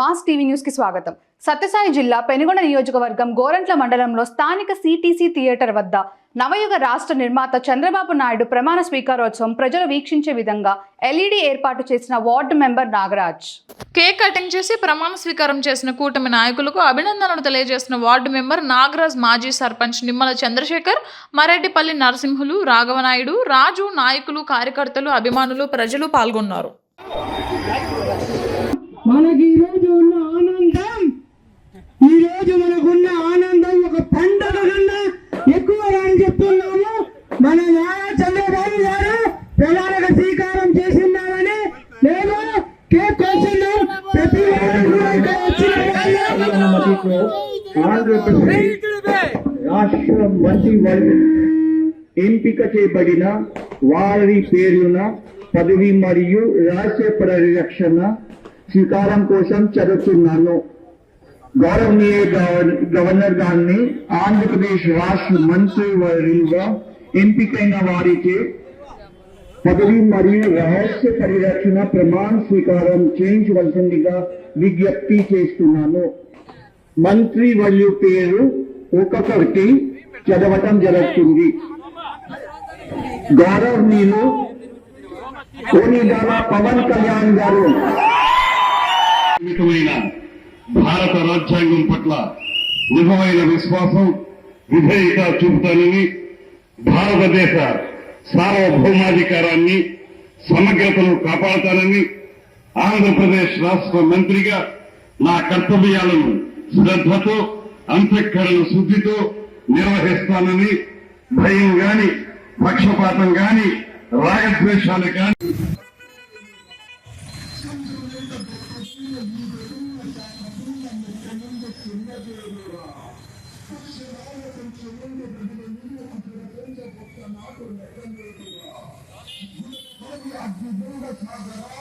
Mass TV న్యూస్కి స్వాగతం. సత్యసాయి జిల్లా పెనుగొండ నియోజకవర్గం గోరంట్ల మండలంలో స్థానిక సిటీసీ థియేటర్ వద్ద నవయుగ రాష్ట్ర నిర్మాత చంద్రబాబు నాయుడు ప్రమాణ స్వీకారోత్సవం ప్రజలు వీక్షించే విధంగా ఎల్ఈడి ఏర్పాటు చేసిన ward member Nagaraj. Cake cutting చేసి ప్రమాణ స్వీకారం చేసిన కూటమి నాయకులకు అభినందనలు తెలియజేసిన వార్డు మెంబర్ నాగరాజ్ మాజీ సర్పంచ్ నిమ్మల చంద్రశేఖర్ మరెడ్డిపల్లి నరసింహులు రాఘవనాయుడు రాజు నాయకులు కార్యకర్తలు అభిమానులు ప్రజలు పాల్గొన్నారు. మన నారా చంద్రబాబు గారు ప్రణాళిక స్వీకారం చేసినామని నేను కేక్ కోస్తున్నాం ప్రతి ఒక్కరు కూడా ఎంపిక చేయబడిన వారి పేరున పదవి మరియు రహస్య పరిరక్షణ స్వీకారం కోసం చదువుతున్నాను. గౌరవనీయ గవర్నర్ గారిని ఆంధ్రప్రదేశ్ రాష్ట్ర మంత్రి వారిగా ఎంపికైన వారికి పదవి మరియు రహస్య పరిరక్షణ ప్రమాణ స్వీకారం చేయించవలసిందిగా విజ్ఞప్తి చేస్తున్నాను. మంత్రి వర్యు పేరు ఒక్కొక్కరికి చదవటం జరుగుతుంది. గౌరవనీయులు కోనిదాల పవన్ కళ్యాణ్ గారు. భారత రాజ్యాంగం పట్ల నిజమైన విశ్వాసం విధేయత చూపుతానని భారతదేశ సార్వభౌమాధికారాన్ని సమగ్రతను కాపాడతానని ఆంధ్రప్రదేశ్ రాష్ట్ర మంత్రిగా నా కర్తవ్యాలను శ్రద్ధతో అంతఃకరణ శుద్ధితో నిర్వహిస్తానని భయం గాని పక్షపాతం గాని రాగద్వేషాలు గాని ನಾಡು ನೆರವೇರಿಸುವ ಗುರು ಗುರುಗಳ ಸಾಗರ